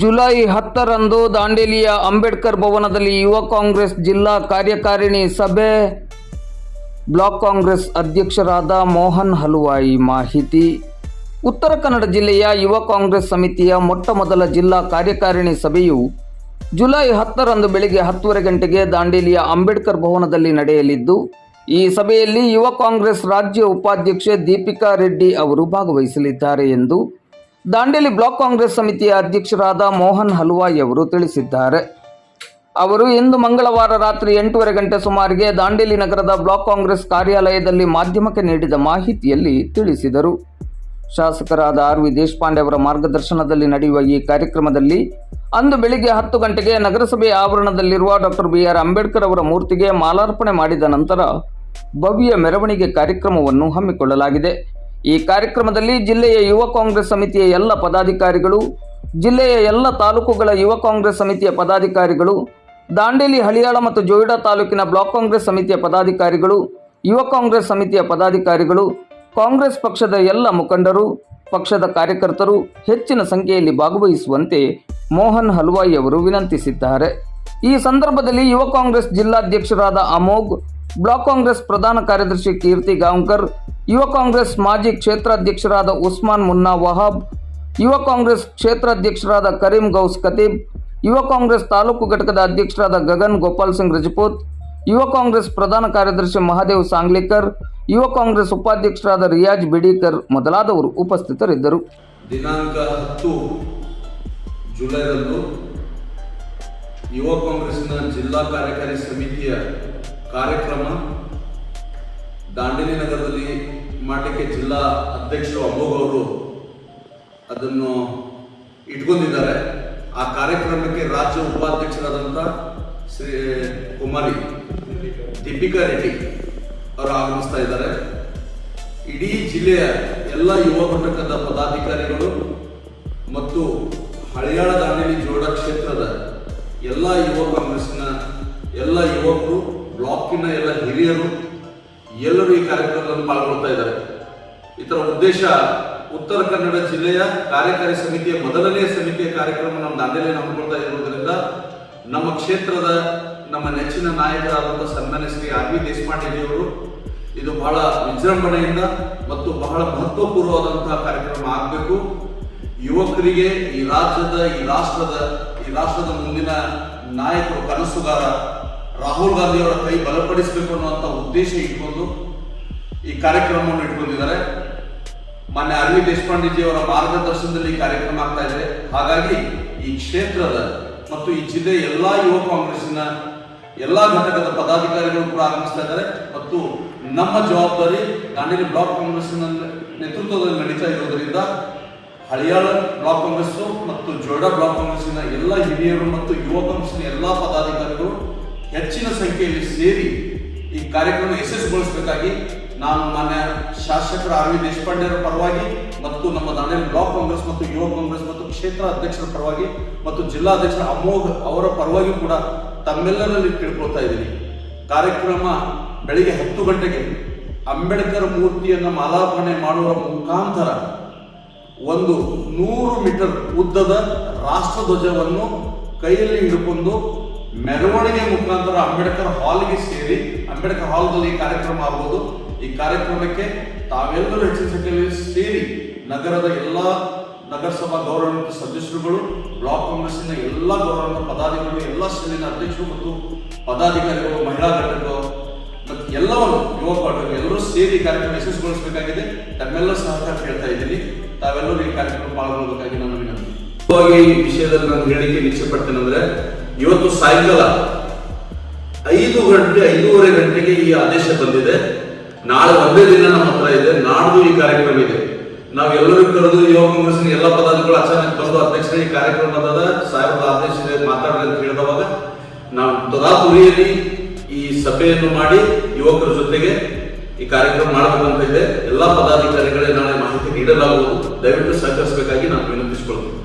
July ಹತ್ತರಂದು ದಾಂಡೇಲಿಯ ಅಂಬೇಡ್ಕರ್ ಭವನದಲ್ಲಿ ಯುವ ಕಾಂಗ್ರೆಸ್ ಜಿಲ್ಲಾ ಕಾರ್ಯಕಾರಿಣಿ ಸಭೆ. ಬ್ಲಾಕ್ ಕಾಂಗ್ರೆಸ್ ಅಧ್ಯಕ್ಷರಾದ ಮೋಹನ್ ಹಲುವಾಯಿ ಮಾಹಿತಿ. ಉತ್ತರ ಕನ್ನಡ ಜಿಲ್ಲೆಯ ಯುವ ಕಾಂಗ್ರೆಸ್ ಸಮಿತಿಯ ಮೊಟ್ಟ ಮೊದಲ ಜಿಲ್ಲಾ ಕಾರ್ಯಕಾರಿಣಿ ಸಭೆಯು ಜುಲೈ ಹತ್ತರಂದು ಬೆಳಿಗ್ಗೆ ಹತ್ತುವರೆ ಗಂಟೆಗೆ ದಾಂಡೇಲಿಯ ಅಂಬೇಡ್ಕರ್ ಭವನದಲ್ಲಿ ನಡೆಯಲಿದ್ದು, ಈ ಸಭೆಯಲ್ಲಿ ಯುವ ಕಾಂಗ್ರೆಸ್ ರಾಜ್ಯ ಉಪಾಧ್ಯಕ್ಷೆ ದೀಪಿಕಾ ರೆಡ್ಡಿ ಅವರು ಭಾಗವಹಿಸಲಿದ್ದಾರೆ ಎಂದು ದಾಂಡೇಲಿ ಬ್ಲಾಕ್ ಕಾಂಗ್ರೆಸ್ ಸಮಿತಿಯ ಅಧ್ಯಕ್ಷರಾದ ಮೋಹನ್ ಹಲ್ವಾಯಿ ಅವರು ತಿಳಿಸಿದ್ದಾರೆ. ಅವರು ಇಂದು ಮಂಗಳವಾರ ರಾತ್ರಿ ಎಂಟೂವರೆ ಗಂಟೆ ಸುಮಾರಿಗೆ ದಾಂಡೇಲಿ ನಗರದ ಬ್ಲಾಕ್ ಕಾಂಗ್ರೆಸ್ ಕಾರ್ಯಾಲಯದಲ್ಲಿ ಮಾಧ್ಯಮಕ್ಕೆ ನೀಡಿದ ಮಾಹಿತಿಯಲ್ಲಿ ತಿಳಿಸಿದರು. ಶಾಸಕರಾದ ಆರ್ ವಿ ದೇಶಪಾಂಡೆ ಅವರ ಮಾರ್ಗದರ್ಶನದಲ್ಲಿ ನಡೆಯುವ ಈ ಕಾರ್ಯಕ್ರಮದಲ್ಲಿ ಅಂದು ಬೆಳಿಗ್ಗೆ ಹತ್ತು ಗಂಟೆಗೆ ನಗರಸಭೆ ಆವರಣದಲ್ಲಿರುವ ಡಾಕ್ಟರ್ ಬಿ ಆರ್ ಅಂಬೇಡ್ಕರ್ ಅವರ ಮೂರ್ತಿಗೆ ಮಾಲಾರ್ಪಣೆ ಮಾಡಿದ ನಂತರ ಭವ್ಯ ಮೆರವಣಿಗೆ ಕಾರ್ಯಕ್ರಮವನ್ನು ಹಮ್ಮಿಕೊಳ್ಳಲಾಗಿದೆ. ಈ ಕಾರ್ಯಕ್ರಮದಲ್ಲಿ ಜಿಲ್ಲೆಯ ಯುವ ಕಾಂಗ್ರೆಸ್ ಸಮಿತಿಯ ಎಲ್ಲ ಪದಾಧಿಕಾರಿಗಳು, ಜಿಲ್ಲೆಯ ಎಲ್ಲ ತಾಲೂಕುಗಳ ಯುವ ಕಾಂಗ್ರೆಸ್ ಸಮಿತಿಯ ಪದಾಧಿಕಾರಿಗಳು, ದಾಂಡೇಲಿ, ಹಳಿಯಾಳ ಮತ್ತು ಜೋಯಿಡಾ ತಾಲೂಕಿನ ಬ್ಲಾಕ್ ಕಾಂಗ್ರೆಸ್ ಸಮಿತಿಯ ಪದಾಧಿಕಾರಿಗಳು, ಯುವ ಕಾಂಗ್ರೆಸ್ ಸಮಿತಿಯ ಪದಾಧಿಕಾರಿಗಳು, ಕಾಂಗ್ರೆಸ್ ಪಕ್ಷದ ಎಲ್ಲ ಮುಖಂಡರು, ಪಕ್ಷದ ಕಾರ್ಯಕರ್ತರು ಹೆಚ್ಚಿನ ಸಂಖ್ಯೆಯಲ್ಲಿ ಭಾಗವಹಿಸುವಂತೆ ಮೋಹನ್ ಹಲ್ವಾಯಿ ಅವರು ವಿನಂತಿಸಿದ್ದಾರೆ. ಈ ಸಂದರ್ಭದಲ್ಲಿ ಯುವ ಕಾಂಗ್ರೆಸ್ ಜಿಲ್ಲಾಧ್ಯಕ್ಷರಾದ ಅಮೋಘ್, ಬ್ಲಾಕ್ ಕಾಂಗ್ರೆಸ್ ಪ್ರಧಾನ ಕಾರ್ಯದರ್ಶಿ ಕೀರ್ತಿ ಗಾಂವ್ಕರ್ ಯುವ ಕಾಂಗ್ರೆಸ್ ಮಾಜಿ ಕ್ಷೇತ್ರಾಧ್ಯಕ್ಷರಾದ ಉಸ್ಮಾನ್ ಮುನ್ನಾ ವಹಾಬ್, ಯುವ ಕಾಂಗ್ರೆಸ್ ಕ್ಷೇತ್ರಾಧ್ಯಕ್ಷರಾದ ಕರೀಂ ಗೌಸ್ ಖತೀಬ್, ಯುವ ಕಾಂಗ್ರೆಸ್ ತಾಲೂಕು ಘಟಕದ ಅಧ್ಯಕ್ಷರಾದ ಗಗನ್ ಗೋಪಾಲ್ ಸಿಂಗ್ ರಜಪೂತ್, ಯುವ ಕಾಂಗ್ರೆಸ್ ಪ್ರಧಾನ ಕಾರ್ಯದರ್ಶಿ ಮಹಾದೇವ್ ಸಾಂಗ್ಲಿಕರ್, ಯುವ ಕಾಂಗ್ರೆಸ್ ಉಪಾಧ್ಯಕ್ಷರಾದ ರಿಯಾಜ್ ಬಿಡೀಕರ್ ಮೊದಲಾದವರು ಉಪಸ್ಥಿತರಿದ್ದರು. ದಿನಾಂಕ ಹತ್ತು ಜುಲೈರಂದು ಯುವ ಕಾಂಗ್ರೆಸ್ನ ಜಿಲ್ಲಾ ಕಾರ್ಯಕಾರಿ ಸಮಿತಿಯ ಕಾರ್ಯಕ್ರಮ ದಾಂಡೇಲಿ ನಗರದಲ್ಲಿ ಮಾಡಲಿಕ್ಕೆ ಜಿಲ್ಲಾ ಅಧ್ಯಕ್ಷರು ಅಮೋಘ್ ಅವರು ಅದನ್ನು ಇಟ್ಕೊಂಡಿದ್ದಾರೆ. ಆ ಕಾರ್ಯಕ್ರಮಕ್ಕೆ ರಾಜ್ಯ ಉಪಾಧ್ಯಕ್ಷರಾದಂಥ ಶ್ರೀ ಕುಮಾರಿ ದೀಪಿಕಾ ರೆಡ್ಡಿ ಅವರು ಆಗಮಿಸ್ತಾ ಇದ್ದಾರೆ. ಇಡೀ ಜಿಲ್ಲೆಯ ಎಲ್ಲ ಯುವ ಘಟಕದ ಪದಾಧಿಕಾರಿಗಳು ಮತ್ತು ಹಳಿಯಾಳ ದಾಂಡೇಲಿ ಜೋಡ ಕ್ಷೇತ್ರದ ಎಲ್ಲ ಯುವ ಕಾಂಗ್ರೆಸ್ನ ಎಲ್ಲ ಯುವಕರು, ಬ್ಲಾಕಿನ ಎಲ್ಲ ಹಿರಿಯರು ಎಲ್ಲರೂ ಈ ಕಾರ್ಯಕ್ರಮದಲ್ಲಿ ಪಾಲ್ಗೊಳ್ತಾ ಇದ್ದಾರೆ. ಇದರ ಉದ್ದೇಶ ಉತ್ತರ ಕನ್ನಡ ಜಿಲ್ಲೆಯ ಕಾರ್ಯಕಾರಿ ಸಮಿತಿಯ ಮೊದಲನೇ ಸಮಿತಿಯ ಕಾರ್ಯಕ್ರಮ ನಮ್ಮ ದಾಂಡೇಲಿಯಲ್ಲಿ ಹಮ್ಮಿಕೊಳ್ತಾ ಇರುವುದರಿಂದ ನಮ್ಮ ಕ್ಷೇತ್ರದ ನಮ್ಮ ನೆಚ್ಚಿನ ನಾಯಕರಾದಂಥ ಸನ್ಮಾನ್ಯ ಶ್ರೀ ಆರ್ ಬಿ ದೇಶಪಾಂಡೆಜಿಯವರು ಇದು ಬಹಳ ವಿಜೃಂಭಣೆಯಿಂದ ಮತ್ತು ಬಹಳ ಮಹತ್ವಪೂರ್ವವಾದಂತಹ ಕಾರ್ಯಕ್ರಮ ಆಗಬೇಕು. ಯುವಕರಿಗೆ ಈ ರಾಜ್ಯದ, ಈ ರಾಷ್ಟ್ರದ ಈ ರಾಷ್ಟ್ರದ ಮುಂದಿನ ನಾಯಕರು ಕನಸುಗಾರ ರಾಹುಲ್ ಗಾಂಧಿ ಅವರ ಕೈ ಬಲಪಡಿಸಬೇಕು ಅನ್ನುವಂಥ ಉದ್ದೇಶ ಇಟ್ಕೊಂಡು ಈ ಕಾರ್ಯಕ್ರಮವನ್ನು ಇಟ್ಕೊಂಡಿದ್ದಾರೆ. ಮಾನ್ಯ ಅರವಿಂದ್ ದೇಶಪಾಂಡೆಜಿಯವರ ಮಾರ್ಗದರ್ಶನದಲ್ಲಿ ಈ ಕಾರ್ಯಕ್ರಮ ಆಗ್ತಾ ಇದೆ. ಹಾಗಾಗಿ ಈ ಕ್ಷೇತ್ರದ ಮತ್ತು ಈ ಜಿಲ್ಲೆಯ ಎಲ್ಲಾ ಯುವ ಕಾಂಗ್ರೆಸ್ಸಿನ ಎಲ್ಲಾ ಘಟಕದ ಪದಾಧಿಕಾರಿಗಳು ಕೂಡ ಆಗಮಿಸ್ತಾ ಇದ್ದಾರೆ. ಮತ್ತು ನಮ್ಮ ಜವಾಬ್ದಾರಿ ದಾಂಡೇಲಿ ಬ್ಲಾಕ್ ಕಾಂಗ್ರೆಸ್ನ ನೇತೃತ್ವದಲ್ಲಿ ನಡೀತಾ ಇರೋದರಿಂದ ಹಳಿಯಾಳ ಬ್ಲಾಕ್ ಕಾಂಗ್ರೆಸ್ ಮತ್ತು ಜೋಡ ಬ್ಲಾಕ್ ಕಾಂಗ್ರೆಸ್ಸಿನ ಎಲ್ಲ ಹಿರಿಯರು ಮತ್ತು ಯುವ ಕಾಂಗ್ರೆಸ್ನ ಎಲ್ಲ ಪದಾಧಿಕಾರಿಗಳು ಹೆಚ್ಚಿನ ಸಂಖ್ಯೆಯಲ್ಲಿ ಸೇರಿ ಈ ಕಾರ್ಯಕ್ರಮ ಯಶಸ್ಸುಗೊಳಿಸಬೇಕಾಗಿ ನಾನು ಮಾನ್ಯ ಶಾಸಕರ ಅರವಿಂದ್ ವಿ ದೇಶಪಾಂಡೆ ಅವರ ಪರವಾಗಿ ಮತ್ತು ನಮ್ಮ ದಾಂಡೇಲಿ ಬ್ಲಾಕ್ ಕಾಂಗ್ರೆಸ್ ಮತ್ತು ಯುವ ಕಾಂಗ್ರೆಸ್ ಮತ್ತು ಕ್ಷೇತ್ರ ಅಧ್ಯಕ್ಷರ ಪರವಾಗಿ ಮತ್ತು ಜಿಲ್ಲಾಧ್ಯಕ್ಷರ ಅಮೋಘ್ ಅವರ ಪರವಾಗಿ ಕೂಡ ತಮ್ಮೆಲ್ಲರಲ್ಲಿ ತಿಳ್ಕೊಳ್ತಾ ಇದ್ದೀನಿ. ಕಾರ್ಯಕ್ರಮ ಬೆಳಿಗ್ಗೆ ಹತ್ತು ಗಂಟೆಗೆ ಅಂಬೇಡ್ಕರ್ ಮೂರ್ತಿಯನ್ನು ಮಾಲಾರ್ಪಣೆ ಮಾಡುವ ಮುಖಾಂತರ ಒಂದು ನೂರು ಮೀಟರ್ ಉದ್ದದ ರಾಷ್ಟ್ರಧ್ವಜವನ್ನು ಕೈಯಲ್ಲಿ ಹಿಡ್ಕೊಂಡು ಮೆರವಣಿಗೆ ಮುಖಾಂತರ ಅಂಬೇಡ್ಕರ್ ಹಾಲ್ಗೆ ಸೇರಿ ಅಂಬೇಡ್ಕರ್ ಹಾಲ್ನಲ್ಲಿ ಈ ಕಾರ್ಯಕ್ರಮ ಆಗ್ಬೋದು. ಈ ಕಾರ್ಯಕ್ರಮಕ್ಕೆ ತಾವೆಲ್ಲರೂ ಹೆಚ್ಚಿನ ಸಂಖ್ಯೆಯಲ್ಲಿ ಸೇರಿ ನಗರದ ಎಲ್ಲ ನಗರಸಭಾ ಗೌರವಾನ್ವಿತ ಸದಸ್ಯರುಗಳು, ಬ್ಲಾಕ್ ಕಾಂಗ್ರೆಸ್ನ ಎಲ್ಲ ಗೌರವಾನ್ವಿತ ಪದಾಧಿಕಾರಿಗಳು, ಎಲ್ಲ ಸೇರಿನ ಅಧ್ಯಕ್ಷರು ಮತ್ತು ಪದಾಧಿಕಾರಿಗಳು, ಮಹಿಳಾ ಘಟಕ ಮತ್ತು ಎಲ್ಲವನ್ನು ಯುವ ಘಟಕ ಎಲ್ಲರೂ ಸೇರಿ ಕಾರ್ಯಕ್ರಮ ಯಶಸ್ವಿಗೊಳಿಸಬೇಕಾಗಿದೆ. ತಮ್ಮೆಲ್ಲ ಸಹಕಾರ ಕೇಳ್ತಾ ಇದ್ದೀನಿ. ತಾವೆಲ್ಲರೂ ಈ ಕಾರ್ಯಕ್ರಮ ಪಾಲ್ಗೊಳ್ಳಬೇಕಾಗಿ ನಾನು ವಿನಂತಿ. ವಿಷಯದಲ್ಲಿ ನಾನು ಹೇಳಿಕೆ ಅಂದರೆ ಅಂದ್ರೆ ಇವತ್ತು ಸಾಯಂಕಾಲ ಐದು ಗಂಟೆ, ಐದೂವರೆ ಗಂಟೆಗೆ ಈ ಆದೇಶ ಬಂದಿದೆ. ನಾಳೆ ಒಂದೇ ದಿನ ನಮ್ಮ ಹತ್ರ ಇದೆ. ನಾಡ್ದು ಈ ಕಾರ್ಯಕ್ರಮ ಇದೆ. ನಾವು ಎಲ್ಲರೂ ಕರೆದು ಯುವ ಕಾಂಗ್ರೆಸ್ನ ಎಲ್ಲ ಪದಾಧಿಕಾರಿಗಳು ಅಚಾನಕ್ ಬಂದು ಅಧ್ಯಕ್ಷರೇ ಈ ಕಾರ್ಯಕ್ರಮದ ಸಾಹೇಬರ ಆದೇಶ ಇದೆ ಮಾತಾಡ್ರಿ ಅಂತ ಹೇಳಿದವಾಗ ನಾವು ತದಾತುರಿಯಲ್ಲಿ ಈ ಸಭೆಯನ್ನು ಮಾಡಿ ಯುವಕರ ಜೊತೆಗೆ ಈ ಕಾರ್ಯಕ್ರಮ ಮಾಡಬೇಕಂತ ಇದೆ. ಎಲ್ಲಾ ಪದಾಧಿಕಾರಿಗಳೇ ನಾಳೆ ಮಾಹಿತಿ ನೀಡಲಾಗುವುದು. ದಯವಿಟ್ಟು ಸಹಕರಿಸಬೇಕಾಗಿ ನಾನು ವಿನಂತಿಸಿಕೊಳ್ತೀನಿ.